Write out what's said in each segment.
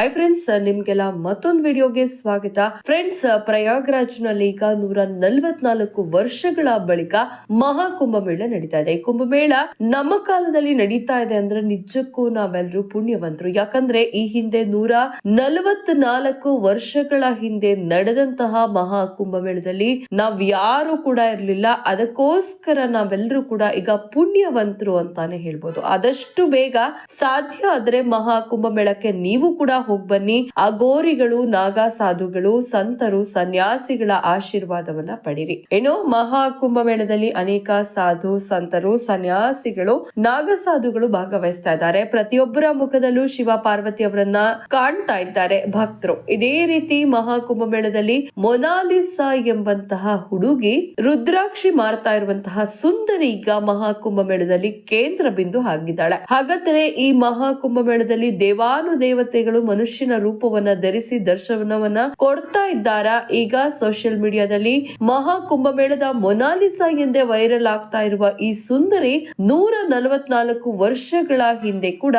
Hi friends ನಿಮ್ಗೆಲ್ಲ ಮತ್ತೊಂದು ವಿಡಿಯೋಗೆ ಸ್ವಾಗತ. ಫ್ರೆಂಡ್ಸ್ ಪ್ರಯಾಗ್ರಾಜ್ನಲ್ಲಿ ಈಗ ನೂರ ನಲ್ವತ್ನಾಲ್ಕು ವರ್ಷಗಳ ಬಳಿಕ ಮಹಾ ಕುಂಭಮೇಳ ನಡೀತಾ ಇದೆ. ಈ ಕುಂಭಮೇಳ ನಮ್ಮ ಕಾಲದಲ್ಲಿ ನಡೀತಾ ಇದೆ ಅಂದ್ರೆ ನಿಜಕ್ಕೂ ನಾವೆಲ್ಲರೂ ಪುಣ್ಯವಂತರು. ಯಾಕಂದ್ರೆ ಈ ಹಿಂದೆ ನೂರ ನಲವತ್ನಾಲ್ಕು ವರ್ಷಗಳ ಹಿಂದೆ ನಡೆದಂತಹ ಮಹಾ ಕುಂಭಮೇಳದಲ್ಲಿ ನಾವ್ ಯಾರು ಕೂಡ ಇರ್ಲಿಲ್ಲ. ಅದಕ್ಕೋಸ್ಕರ ನಾವೆಲ್ಲರೂ ಕೂಡ ಈಗ ಪುಣ್ಯವಂತರು ಅಂತಾನೆ ಹೇಳ್ಬೋದು. ಆದಷ್ಟು ಬೇಗ ಸಾಧ್ಯ ಆದ್ರೆ ಮಹಾ ಕುಂಭಮೇಳಕ್ಕೆ ನೀವು ಕೂಡ ಹೋಗ್ ಬನ್ನಿ ಅಗೋರಿಗಳು ನಾಗಾ ಸಾಧುಗಳು, ಸಂತರು, ಸನ್ಯಾಸಿಗಳ ಆಶೀರ್ವಾದವನ್ನ ಪಡಿರಿ. ಏನು ಮಹಾ ಕುಂಭಮೇಳದಲ್ಲಿ ಅನೇಕ ಸಾಧು, ಸಂತರು, ಸನ್ಯಾಸಿಗಳು, ನಾಗ ಸಾಧುಗಳು ಭಾಗವಹಿಸ್ತಾ ಇದ್ದಾರೆ. ಪ್ರತಿಯೊಬ್ಬರ ಮುಖದಲ್ಲೂ ಶಿವ ಪಾರ್ವತಿ ಅವರನ್ನ ಕಾಣ್ತಾ ಇದ್ದಾರೆ ಭಕ್ತರು. ಇದೇ ರೀತಿ ಮಹಾ ಕುಂಭಮೇಳದಲ್ಲಿ ಮೊನಾಲಿಸಾ ಎಂಬಂತಹ ಹುಡುಗಿ ರುದ್ರಾಕ್ಷಿ ಮಾರ್ತಾ ಇರುವಂತಹ ಸುಂದರಿ ಈಗ ಮಹಾ ಕುಂಭಮೇಳದಲ್ಲಿ ಕೇಂದ್ರ ಬಿಂದು ಆಗಿದ್ದಾಳೆ ಹಾಗಾದ್ರೆ ಈ ಮಹಾ ಕುಂಭಮೇಳದಲ್ಲಿ ದೇವಾನುದೇವತೆಗಳು ಮನುಷ್ಯನ ರೂಪವನ್ನ ಧರಿಸಿ ದರ್ಶನವನ್ನ ಕೊಡ್ತಾ ಇದ್ದಾರಾ? ಈಗ ಸೋಷಿಯಲ್ ಮೀಡಿಯಾದಲ್ಲಿ ಮಹಾ ಕುಂಭಮೇಳದ ಮೊನಾಲಿಸಾ ಎಂದೇ ವೈರಲ್ ಆಗ್ತಾ ಇರುವ ಈ ಸುಂದರಿ ನೂರ ನಲವತ್ನಾಲ್ಕು ವರ್ಷಗಳ ಹಿಂದೆ ಕೂಡ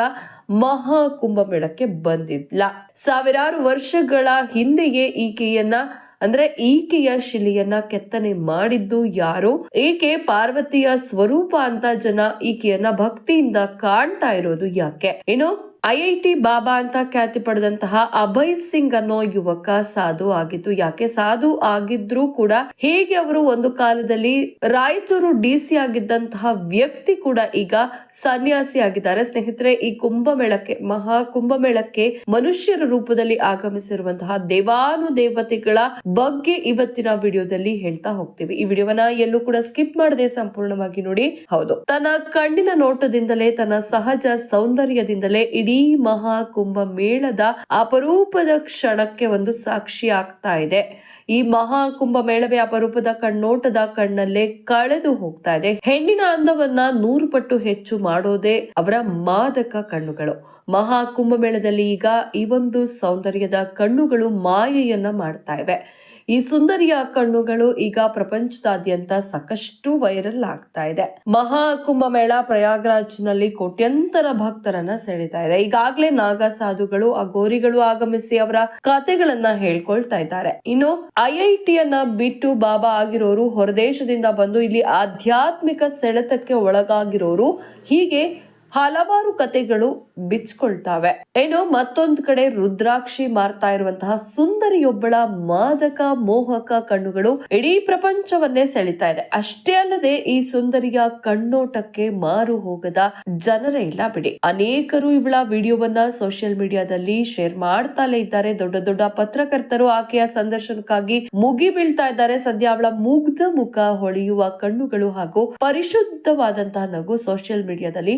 ಮಹಾ ಕುಂಭಮೇಳಕ್ಕೆ ಬಂದಿದ್ಲ. ಸಾವಿರಾರು ವರ್ಷಗಳ ಹಿಂದೆಯೇ ಈಕೆಯನ್ನ, ಅಂದ್ರೆ ಈಕೆಯ ಶಿಲೆಯನ್ನ ಕೆತ್ತನೆ ಮಾಡಿದ್ದು ಯಾರು? ಈಕೆ ಪಾರ್ವತಿಯ ಸ್ವರೂಪ ಅಂತ ಜನ ಈಕೆಯನ್ನ ಭಕ್ತಿಯಿಂದ ಕಾಣ್ತಾ ಇರೋದು ಯಾಕೆ? ಇನ್ನು ಐ ಐ ಟಿ ಬಾಬಾ ಅಂತ ಖ್ಯಾತಿ ಪಡೆದಂತಹ ಅಭಯ್ ಸಿಂಗ್ ಅನ್ನೋ ಯುವಕ ಸಾಧು ಆಗಿದ್ದು, ಯಾಕೆ ಸಾಧು ಆಗಿದ್ರೂ ಕೂಡ ಹೇಗೆ ಅವರು ಒಂದು ಕಾಲದಲ್ಲಿ ರಾಯಚೂರು ಡಿ ಸಿ ಆಗಿದ್ದಂತಹ ವ್ಯಕ್ತಿ ಕೂಡ ಈಗ ಸನ್ಯಾಸಿ ಆಗಿದ್ದಾರೆ. ಸ್ನೇಹಿತರೆ, ಈ ಕುಂಭಮೇಳಕ್ಕೆ, ಮಹಾ ಕುಂಭಮೇಳಕ್ಕೆ ಮನುಷ್ಯರ ರೂಪದಲ್ಲಿ ಆಗಮಿಸಿರುವಂತಹ ದೇವಾನುದೇವತೆಗಳ ಬಗ್ಗೆ ಇವತ್ತಿನ ವಿಡಿಯೋದಲ್ಲಿ ಹೇಳ್ತಾ ಹೋಗ್ತೀವಿ. ಈ ವಿಡಿಯೋವನ್ನ ಎಲ್ಲೂ ಕೂಡ ಸ್ಕಿಪ್ ಮಾಡದೆ ಸಂಪೂರ್ಣವಾಗಿ ನೋಡಿ. ಹೌದು, ತನ್ನ ಕಣ್ಣಿನ ನೋಟದಿಂದಲೇ, ತನ್ನ ಸಹಜ ಸೌಂದರ್ಯದಿಂದಲೇ ಇಡೀ ಮಹಾ ಕುಂಭ ಮೇಳದ ಅಪರೂಪದ ಕ್ಷಣಕ್ಕೆ ಒಂದು ಸಾಕ್ಷಿ ಆಗ್ತಾ ಇದೆ. ಈ ಮಹಾಕುಂಭ ಮೇಳವೇ ಅಪರೂಪದ ಕಣ್ಣೋಟದ ಕಣ್ಣಲ್ಲೇ ಕಳೆದು ಹೋಗ್ತಾ ಇದೆ. ಹೆಣ್ಣಿನ ಅಂದವನ್ನ ನೂರು ಪಟ್ಟು ಹೆಚ್ಚು ಮಾಡೋದೇ ಅವರ ಮಾದಕ ಕಣ್ಣುಗಳು. ಮಹಾ ಕುಂಭಮೇಳದಲ್ಲಿ ಈಗ ಈ ಒಂದು ಸೌಂದರ್ಯದ ಕಣ್ಣುಗಳು ಮಾಯೆಯನ್ನ ಮಾಡ್ತಾ ಇವೆ. ಈ ಸುಂದರಿಯ ಕಣ್ಣುಗಳು ಈಗ ಪ್ರಪಂಚದಾದ್ಯಂತ ಸಾಕಷ್ಟು ವೈರಲ್ ಆಗ್ತಾ ಇದೆ. ಮಹಾ ಕುಂಭಮೇಳ ಪ್ರಯಾಗ್ರಾಜ್ನಲ್ಲಿ ಕೋಟ್ಯಂತರ ಭಕ್ತರನ್ನ ಸೆಳೀತಾ ಇದೆ. ಈಗಾಗಲೇ ನಾಗ ಸಾಧುಗಳು ಆ ಗೋರಿಗಳು ಆಗಮಿಸಿ ಅವರ ಕಥೆಗಳನ್ನ ಹೇಳ್ಕೊಳ್ತಾ ಇದ್ದಾರೆ. ಇನ್ನು ಐ ಐ ಟಿಯನ್ನ ಬಿಟ್ಟು ಬಾಬಾ ಆಗಿರೋರು, ಹೊರದೇಶದಿಂದ ಬಂದು ಇಲ್ಲಿ ಆಧ್ಯಾತ್ಮಿಕ ಸೆಳೆತಕ್ಕೆ ಒಳಗಾಗಿರೋರು ಹೀಗೆ ಹಲವಾರು ಕತೆಗಳು ಬಿಚ್ಕೊಳ್ತಾವೆ. ಏನು ಮತ್ತೊಂದ್ ಕಡೆ ರುದ್ರಾಕ್ಷಿ ಮಾರ್ತಾ ಇರುವಂತಹ ಸುಂದರಿಯೊಬ್ಬಳ ಮಾದಕ ಮೋಹಕ ಕಣ್ಣುಗಳು ಇಡೀ ಪ್ರಪಂಚವನ್ನೇ ಸೆಳಿತಾ ಇದೆ. ಅಷ್ಟೇ ಅಲ್ಲದೆ ಈ ಸುಂದರಿಯ ಕಣ್ಣೋಟಕ್ಕೆ ಮಾರು ಹೋಗದ ಜನರೇ ಇಲ್ಲ ಬಿಡಿ. ಅನೇಕರು ಇವಳ ವಿಡಿಯೋವನ್ನ ಸೋಷಿಯಲ್ ಮೀಡಿಯಾದಲ್ಲಿ ಶೇರ್ ಮಾಡ್ತಾಲೇ ಇದ್ದಾರೆ. ದೊಡ್ಡ ದೊಡ್ಡ ಪತ್ರಕರ್ತರು ಆಕೆಯ ಸಂದರ್ಶನಕ್ಕಾಗಿ ಮುಗಿ ಬೀಳ್ತಾ ಇದ್ದಾರೆ. ಸದ್ಯ ಅವಳ ಮುಗ್ಧ ಮುಖ ಹೊಳೆಯುವ ಕಣ್ಣುಗಳು ಹಾಗೂ ಪರಿಶುದ್ಧವಾದಂತಹ ನಗು ಸೋಷಿಯಲ್ ಮೀಡಿಯಾದಲ್ಲಿ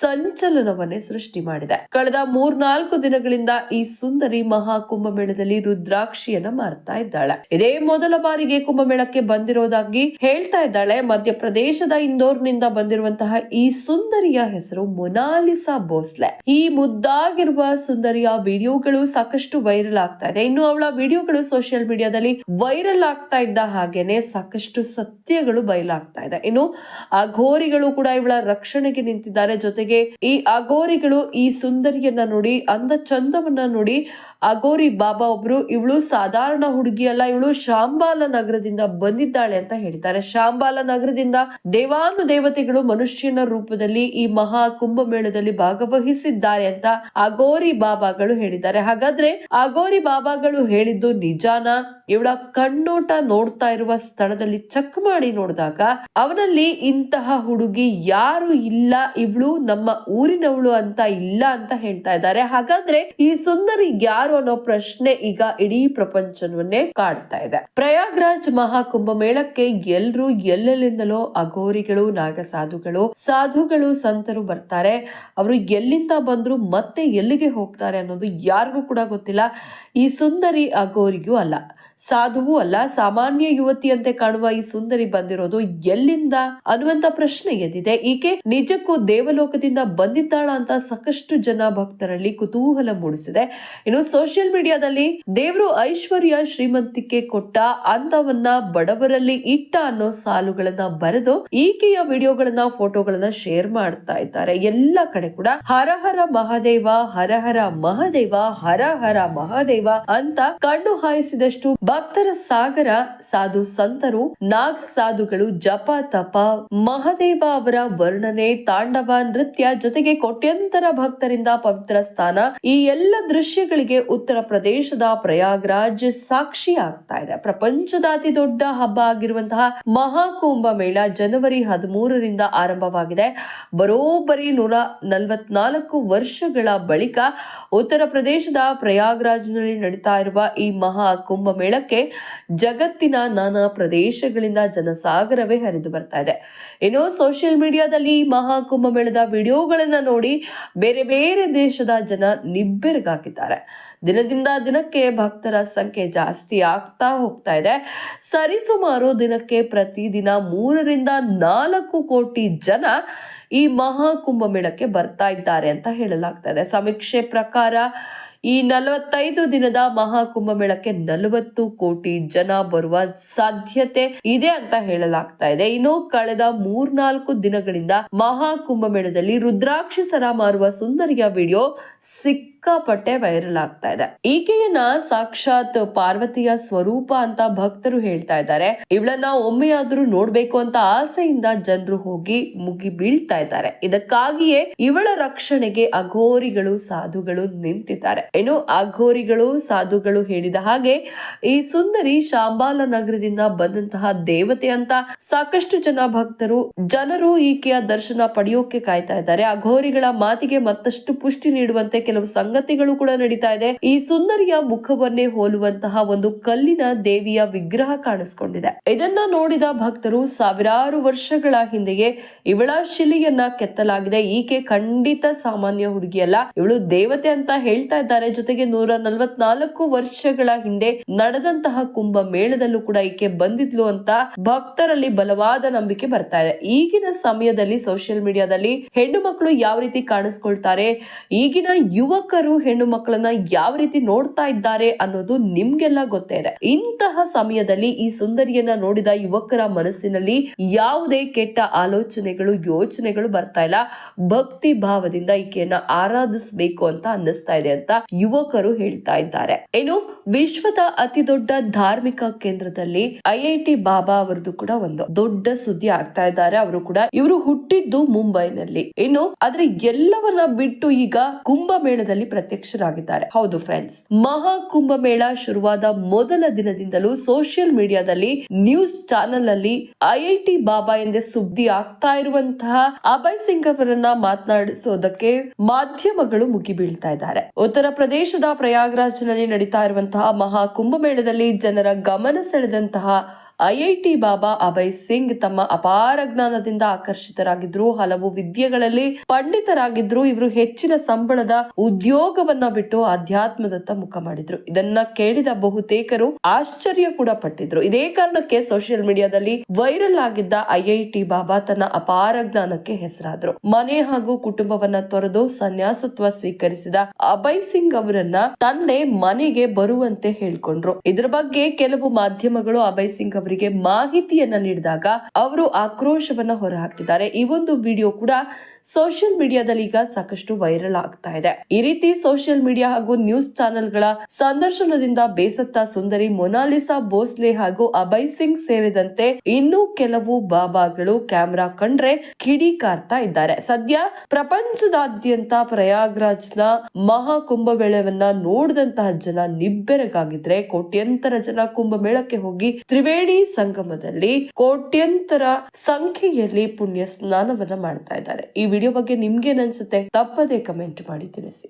ಸಂಚಲನವನ್ನೇ ಸೃಷ್ಟಿ ಮಾಡಿದೆ. ಕಳೆದ ಮೂರ್ನಾಲ್ಕು ದಿನಗಳಿಂದ ಈ ಸುಂದರಿ ಮಹಾ ಕುಂಭಮೇಳದಲ್ಲಿ ರುದ್ರಾಕ್ಷಿಯನ್ನ ಮಾರ್ತಾ ಇದ್ದಾಳೆ. ಇದೇ ಮೊದಲ ಬಾರಿಗೆ ಕುಂಭಮೇಳಕ್ಕೆ ಬಂದಿರೋದಾಗಿ ಹೇಳ್ತಾ ಇದ್ದಾಳೆ. ಮಧ್ಯಪ್ರದೇಶದ ಇಂದೋರ್ನಿಂದ ಬಂದಿರುವಂತಹ ಈ ಸುಂದರಿಯ ಹೆಸರು ಮೊನಾಲಿಸಾ ಬೋಸ್ಲೆ ಈ ಮುದ್ದಾಗಿರುವ ಸುಂದರಿಯ ವಿಡಿಯೋಗಳು ಸಾಕಷ್ಟು ವೈರಲ್ ಆಗ್ತಾ ಇದೆ. ಇನ್ನು ಅವಳ ವಿಡಿಯೋಗಳು ಸೋಷಿಯಲ್ ಮೀಡಿಯಾದಲ್ಲಿ ವೈರಲ್ ಆಗ್ತಾ ಇದ್ದ ಹಾಗೇನೆ ಸಾಕಷ್ಟು ಸತ್ಯಗಳು ಬಯಲಾಗ್ತಾ ಇದೆ. ಇನ್ನು ಅಘೋರಿಗಳು ಕೂಡ ಇವಳ ರಕ್ಷಣೆಗೆ ನಿಂತಿದ್ದಾರೆ. ಜೊತೆಗೆ ಈ ಅಘೋರಿಗಳು ಈ ಸುಂದರಿಯನ್ನ ನೋಡಿ, ಅಂದ ಚಂದವನ್ನ ನೋಡಿ ಅಗೋರಿ ಬಾಬಾ ಒಬ್ರು, ಇವಳು ಸಾಧಾರಣ ಹುಡುಗಿಯಲ್ಲ ಇವಳು ಶಾಂಬಾಲ ನಗರದಿಂದ ಬಂದಿದ್ದಾಳೆ ಅಂತ ಹೇಳಿದ್ದಾರೆ. ಶಾಂಬಾಲ ನಗರದಿಂದ ದೇವಾನು ದೇವತೆಗಳು ಮನುಷ್ಯನ ರೂಪದಲ್ಲಿ ಈ ಮಹಾ ಕುಂಭಮೇಳದಲ್ಲಿ ಭಾಗವಹಿಸಿದ್ದಾರೆ ಅಂತ ಅಗೋರಿ ಬಾಬಾಗಳು ಹೇಳಿದ್ದಾರೆ. ಹಾಗಾದ್ರೆ ಅಗೋರಿ ಬಾಬಾಗಳು ಹೇಳಿದ್ದು ನಿಜಾನ? ಇವಳ ಕಣ್ಣೋಟ ನೋಡ್ತಾ ಇರುವ ಸ್ಥಳದಲ್ಲಿ ಚೆಕ್ ಮಾಡಿ ನೋಡಿದಾಗ ಅವನಲ್ಲಿ ಇಂತಹ ಹುಡುಗಿ ಯಾರು ಇಲ್ಲ, ಇವಳು ನಮ್ಮ ಊರಿನವಳು ಅಂತ ಇಲ್ಲ ಅಂತ ಹೇಳ್ತಾ ಇದ್ದಾರೆ. ಹಾಗಾದ್ರೆ ಈ ಸುಂದರಿ ಯಾರು ಅನ್ನೋ ಪ್ರಶ್ನೆ ಈಗ ಇಡೀ ಪ್ರಪಂಚವನ್ನೇ ಕಾಡ್ತಾ ಇದೆ. ಪ್ರಯಾಗ್ರಾಜ್ ಮಹಾಕುಂಭ ಮೇಳಕ್ಕೆ ಎಲ್ರು ಎಲ್ಲೆಲ್ಲಿಂದಲೋ ಅಘೋರಿಗಳು, ನಾಗಸಾಧುಗಳು, ಸಾಧುಗಳು, ಸಂತರು ಬರ್ತಾರೆ. ಅವರು ಎಲ್ಲಿಂದ ಬಂದ್ರು ಮತ್ತೆ ಎಲ್ಲಿಗೆ ಹೋಗ್ತಾರೆ ಅನ್ನೋದು ಯಾರಿಗೂ ಕೂಡ ಗೊತ್ತಿಲ್ಲ. ಈ ಸುಂದರಿ ಅಘೋರಿಗೂ ಅಲ್ಲ ಸಾಧುವೂ ಅಲ್ಲ, ಸಾಮಾನ್ಯ ಯುವತಿಯಂತೆ ಕಾಣುವ ಈ ಸುಂದರಿ ಬಂದಿರೋದು ಎಲ್ಲಿಂದ? ಅನ್ನುವಂತ ಪ್ರಶ್ನೆ ಎದ್ದಿದೆ. ಈಕೆ ನಿಜಕ್ಕೂ ದೇವಲೋಕದಿಂದ ಬಂದಿದ್ದಾಳ ಅಂತ ಸಾಕಷ್ಟು ಜನ ಭಕ್ತರಲ್ಲಿ ಕುತೂಹಲ ಮೂಡಿಸಿದೆ. ಇನ್ನು ಸೋಷಿಯಲ್ ಮೀಡಿಯಾದಲ್ಲಿ ದೇವರು ಐಶ್ವರ್ಯ ಶ್ರೀಮಂತಿಕೆ ಕೊಟ್ಟ ಅಂತವನ್ನ ಬಡವರಲ್ಲಿ ಇಟ್ಟ ಅನ್ನೋ ಸಾಲುಗಳನ್ನ ಬರೆದು ಈಕೆಯ ವಿಡಿಯೋಗಳನ್ನ, ಫೋಟೋಗಳನ್ನ ಶೇರ್ ಮಾಡ್ತಾ ಇದ್ದಾರೆ. ಎಲ್ಲ ಕಡೆ ಕೂಡ ಹರ ಹರ ಮಹಾದೇವ, ಹರ ಹರ ಮಹಾದೇವ, ಹರ ಹರ ಮಹಾದೇವ ಅಂತ ಕಣ್ಣು ಹಾಯಿಸಿದಷ್ಟು ಭಕ್ತರ ಸಾಗರ ಸಾಧು ಸಂತರು, ನಾಗ ಸಾಧುಗಳು ಜಪ ತಪ, ಮಹಾದೇವ ಅವರ ವರ್ಣನೆ, ತಾಂಡವ ನೃತ್ಯ ಜೊತೆಗೆ ಕೋಟ್ಯಂತರ ಭಕ್ತರಿಂದ ಪವಿತ್ರ ಸ್ಥಾನ ಈ ಎಲ್ಲ ದೃಶ್ಯಗಳಿಗೆ ಉತ್ತರ ಪ್ರದೇಶದ ಪ್ರಯಾಗ್ರಾಜ್ ಸಾಕ್ಷಿ ಆಗ್ತಾ ಇದೆ. ಪ್ರಪಂಚದ ಅತಿ ದೊಡ್ಡ ಹಬ್ಬ ಆಗಿರುವಂತಹ ಮಹಾಕುಂಭ ಮೇಳ ಜನವರಿ ಹದಿಮೂರರಿಂದ ಆರಂಭವಾಗಿದೆ. ಬರೋಬ್ಬರಿ ನೂರ ನಲವತ್ನಾಲ್ಕು ವರ್ಷಗಳ ಬಳಿಕ ಉತ್ತರ ಪ್ರದೇಶದ ಪ್ರಯಾಗ್ರಾಜ್ನಲ್ಲಿ ನಡೀತಾ ಇರುವ ಈ ಮಹಾ ಕುಂಭ ಮೇಳಕ್ಕೆ ಜಗತ್ತಿನ ನಾನಾ ಪ್ರದೇಶಗಳಿಂದ ಜನಸಾಗರವೇ ಹರಿದು ಬರ್ತಾ ಇದೆ. ಇನ್ನು ಸೋಷಿಯಲ್ ಮೀಡಿಯಾದಲ್ಲಿ ಮಹಾಕುಂಭ ಮಹಾ ಮೇಳದ ವಿಡಿಯೋಗಳನ್ನ ನೋಡಿ ಬೇರೆ ಬೇರೆ ದೇಶದ ಜನ ನಿಬ್ಬೆರಗಾಗಿದ್ದಾರೆ. ದಿನದಿಂದ ದಿನಕ್ಕೆ ಭಕ್ತರ ಸಂಖ್ಯೆ ಜಾಸ್ತಿ ಆಗ್ತಾ ಹೋಗ್ತಾ ಇದೆ. ಸರಿಸುಮಾರು ದಿನಕ್ಕೆ ಪ್ರತಿದಿನ ಮೂರರಿಂದ ನಾಲ್ಕು ಕೋಟಿ ಜನ ಈ ಮಹಾಕುಂಭ ಮೇಳಕ್ಕೆ ಬರ್ತಾ ಇದ್ದಾರೆ ಅಂತ ಹೇಳಲಾಗ್ತಾ ಇದೆ. ಸಮೀಕ್ಷೆ ಪ್ರಕಾರ ಈ ನಲವತ್ತೈದು ದಿನದ ಮಹಾ ಕುಂಭಮೇಳಕ್ಕೆ ನಲವತ್ತು ಕೋಟಿ ಜನ ಬರುವ ಸಾಧ್ಯತೆ ಇದೆ ಅಂತ ಹೇಳಲಾಗ್ತಾ ಇದೆ. ಇನ್ನು ಕಳೆದ ಮೂರ್ನಾಲ್ಕು ದಿನಗಳಿಂದ ಮಹಾ ಕುಂಭಮೇಳದಲ್ಲಿ ರುದ್ರಾಕ್ಷಸರ ಮಾರುವ ಸುಂದರಿಯ ವಿಡಿಯೋ ಸಿಕ್ಕಾಪಟ್ಟೆ ವೈರಲ್ ಆಗ್ತಾ ಇದೆ. ಈಕೆಯನ್ನ ಸಾಕ್ಷಾತ್ ಪಾರ್ವತಿಯ ಸ್ವರೂಪ ಅಂತ ಭಕ್ತರು ಹೇಳ್ತಾ ಇದ್ದಾರೆ. ಇವಳನ್ನ ಒಮ್ಮೆಯಾದ್ರೂ ನೋಡ್ಬೇಕು ಅಂತ ಆಸೆಯಿಂದ ಜನರು ಹೋಗಿ ಮುಗಿ ಬೀಳ್ತಾ ಇದ್ದಾರೆ. ಇದಕ್ಕಾಗಿಯೇ ಇವಳ ರಕ್ಷಣೆಗೆ ಅಘೋರಿಗಳು, ಸಾಧುಗಳು ನಿಂತಿದ್ದಾರೆ. ಏನು ಅಘೋರಿಗಳು, ಸಾಧುಗಳು ಹೇಳಿದ ಹಾಗೆ ಈ ಸುಂದರಿ ಶಾಂಬಾಲ ನಗರದಿಂದ ಬಂದಂತಹ ದೇವತೆ ಅಂತ ಸಾಕಷ್ಟು ಜನ ಭಕ್ತರು, ಜನರು ಈಕೆಯ ದರ್ಶನ ಪಡೆಯೋಕೆ ಕಾಯ್ತಾ ಇದ್ದಾರೆ. ಅಘೋರಿಗಳ ಮಾತಿಗೆ ಮತ್ತಷ್ಟು ಪುಷ್ಟಿ ನೀಡುವಂತೆ ಕೆಲವು ಸಂಗತಿಗಳು ಕೂಡ ನಡೀತಾ ಇದೆ. ಈ ಸುಂದರಿಯ ಮುಖವನ್ನೇ ಹೋಲುವಂತಹ ಒಂದು ಕಲ್ಲಿನ ದೇವಿಯ ವಿಗ್ರಹ ಕಾಣಿಸ್ಕೊಂಡಿದೆ. ಇದನ್ನ ನೋಡಿದ ಭಕ್ತರು ಸಾವಿರಾರು ವರ್ಷಗಳ ಹಿಂದೆಯೇ ಇವಳ ಶಿಲೆಯನ್ನ ಕೆತ್ತಲಾಗಿದೆ. ಈಕೆ ಖಂಡಿತ ಸಾಮಾನ್ಯ ಹುಡುಗಿಯಲ್ಲ ಇವಳು ದೇವತೆ ಅಂತ ಹೇಳ್ತಾ ಇದ್ದಾರೆ. ಜೊತೆಗೆ ನೂರ ನಲವತ್ನಾಲ್ಕು ವರ್ಷಗಳ ಹಿಂದೆ ನಡೆದಂತಹ ಕುಂಭ ಮೇಳದಲ್ಲೂ ಕೂಡ ಈಕೆ ಬಂದಿದ್ಲು ಅಂತ ಭಕ್ತರಲ್ಲಿ ಬಲವಾದ ನಂಬಿಕೆ ಬರ್ತಾ ಇದೆ. ಈಗಿನ ಸಮಯದಲ್ಲಿ ಸೋಷಿಯಲ್ ಮೀಡಿಯಾದಲ್ಲಿ ಹೆಣ್ಣು ಮಕ್ಕಳು ಯಾವ ರೀತಿ ಕಾಣಿಸ್ಕೊಳ್ತಾರೆ? ಈಗಿನ ಯುವಕರು ಹೆಣ್ಣು ಮಕ್ಕಳನ್ನ ಯಾವ ರೀತಿ ನೋಡ್ತಾ ಇದ್ದಾರೆ ಅನ್ನೋದು ನಿಮ್ಗೆಲ್ಲ ಗೊತ್ತೇ ಇದೆ. ಇಂತಹ ಸಮಯದಲ್ಲಿ ಈ ಸುಂದರಿಯನ್ನ ನೋಡಿದ ಯುವಕರ ಮನಸ್ಸಿನಲ್ಲಿ ಯಾವುದೇ ಕೆಟ್ಟ ಆಲೋಚನೆಗಳು, ಯೋಚನೆಗಳು ಬರ್ತಾ ಇಲ್ಲ. ಭಕ್ತಿ ಭಾವದಿಂದ ಈಕೆಯನ್ನ ಆರಾಧಿಸಬೇಕು ಅಂತ ಅನ್ನಿಸ್ತಾ ಇದೆ ಅಂತ ಯುವಕರು ಹೇಳ್ತಾ ಇದ್ದಾರೆ. ಇನ್ನು ವಿಶ್ವದ ಅತಿ ದೊಡ್ಡ ಧಾರ್ಮಿಕ ಕೇಂದ್ರದಲ್ಲಿ ಐಐಟಿ ಬಾಬಾ ಅವರದ್ದು ಕೂಡ ಒಂದು ದೊಡ್ಡ ಸುದ್ದಿ ಆಗ್ತಾ ಇದ್ದಾರೆ. ಅವರು ಕೂಡ ಇವರು ಹುಟ್ಟಿದ್ದು ಮುಂಬೈನಲ್ಲಿ. ಇನ್ನು ಆದ್ರೆ ಎಲ್ಲವನ್ನ ಬಿಟ್ಟು ಈಗ ಕುಂಭಮೇಳದಲ್ಲಿ ಪ್ರತ್ಯಕ್ಷರಾಗಿದ್ದಾರೆ. ಹೌದು ಫ್ರೆಂಡ್ಸ್ ಮಹಾ ಕುಂಭಮೇಳ ಶುರುವಾದ ಮೊದಲ ದಿನದಿಂದಲೂ ಸೋಷಿಯಲ್ ಮೀಡಿಯಾದಲ್ಲಿ ನ್ಯೂಸ್ ಚಾನೆಲ್ ಅಲ್ಲಿ ಐಐಟಿ ಬಾಬಾ ಎಂದೇ ಸುದ್ದಿ ಆಗ್ತಾ ಇರುವಂತಹ ಅಭಯ್ ಸಿಂಗ್ ಅವರನ್ನ ಮಾತನಾಡಿಸೋದಕ್ಕೆ ಮಾಧ್ಯಮಗಳು ಮುಗಿಬೀಳ್ತಾ ಇದ್ದಾರೆ. ಉತ್ತರ ಪ್ರದೇಶದ ಪ್ರಯಾಗ್ರಾಜ್ನಲ್ಲಿ ನಡೀತಾ ಇರುವಂತಹ ಮಹಾ ಕುಂಭಮೇಳದಲ್ಲಿ ಜನರ ಗಮನ ಸೆಳೆದಂತಹ ಐಐಟಿ ಬಾಬಾ ಅಭಯ್ ಸಿಂಗ್ ತಮ್ಮ ಅಪಾರ ಜ್ಞಾನದಿಂದ ಆಕರ್ಷಿತರಾಗಿದ್ರು. ಹಲವು ವಿದ್ಯೆಗಳಲ್ಲಿ ಪಂಡಿತರಾಗಿದ್ರು. ಇವರು ಹೆಚ್ಚಿನ ಸಂಬಳದ ಉದ್ಯೋಗವನ್ನ ಬಿಟ್ಟು ಅಧ್ಯಾತ್ಮದತ್ತ ಮುಖ ಮಾಡಿದ್ರು. ಇದನ್ನ ಕೇಳಿದ ಬಹುತೇಕರು ಆಶ್ಚರ್ಯ ಕೂಡ ಪಟ್ಟಿದ್ರು. ಇದೇ ಕಾರಣಕ್ಕೆ ಸೋಷಿಯಲ್ ಮೀಡಿಯಾದಲ್ಲಿ ವೈರಲ್ ಆಗಿದ್ದ ಐಐಟಿ ಬಾಬಾ ತನ್ನ ಅಪಾರ ಜ್ಞಾನಕ್ಕೆ ಹೆಸರಾದ್ರು. ಮನೆ ಹಾಗೂ ಕುಟುಂಬವನ್ನ ತೊರೆದು ಸನ್ಯಾಸತ್ವ ಸ್ವೀಕರಿಸಿದ ಅಭಯ್ ಸಿಂಗ್ ಅವರನ್ನ ತಂದೆ ಮನೆಗೆ ಬರುವಂತೆ ಹೇಳ್ಕೊಂಡ್ರು. ಇದ್ರ ಬಗ್ಗೆ ಕೆಲವು ಮಾಧ್ಯಮಗಳು ಅಭಯ್ ಸಿಂಗ್ ಮಾಹಿತಿಯನ್ನ ನೀಡಿದಾಗ ಅವರು ಆಕ್ರೋಶವನ್ನ ಹೊರಹಾಕಿದ್ದಾರೆ. ಈ ಒಂದು ವಿಡಿಯೋ ಕೂಡ ಸೋಷಿಯಲ್ ಮೀಡಿಯಾದಲ್ಲಿ ಈಗ ಸಾಕಷ್ಟು ವೈರಲ್ ಆಗ್ತಾ ಇದೆ. ಈ ರೀತಿ ಸೋಷಿಯಲ್ ಮೀಡಿಯಾ ಹಾಗೂ ನ್ಯೂಸ್ ಚಾನೆಲ್ಗಳ ಸಂದರ್ಶನದಿಂದ ಬೇಸತ್ತ ಸುಂದರಿ ಮೊನಾಲಿಸಾ ಬೋಸ್ಲೆ ಹಾಗೂ ಅಭಯ್ ಸಿಂಗ್ ಸೇರಿದಂತೆ ಇನ್ನೂ ಕೆಲವು ಬಾಬಾಗಳು ಕ್ಯಾಮ್ರಾ ಕಂಡ್ರೆ ಕಿಡಿಕಾರ್ತಾ ಇದ್ದಾರೆ. ಸದ್ಯ ಪ್ರಪಂಚದಾದ್ಯಂತ ಪ್ರಯಾಗ್ರಾಜ್ನ ಮಹಾ ಕುಂಭಮೇಳವನ್ನ ನೋಡಿದಂತಹ ಜನ ನಿಬ್ಬೆರಗಾಗಿದ್ರೆ ಕೋಟ್ಯಂತರ ಜನ ಕುಂಭಮೇಳಕ್ಕೆ ಹೋಗಿ ತ್ರಿವೇಣಿ ಸಂಗಮದಲ್ಲಿ ಕೋಟ್ಯಂತರ ಸಂಖ್ಯೆಯಲ್ಲಿ ಪುಣ್ಯ ಸ್ನಾನವನ್ನ ಮಾಡ್ತಾ ಇದ್ದಾರೆ. ಈ ವಿಡಿಯೋ ಬಗ್ಗೆ ನಿಮ್ಗೇನ್ ಅನ್ಸುತ್ತೆ ತಪ್ಪದೇ ಕಮೆಂಟ್ ಮಾಡಿ ತಿಳಿಸಿ.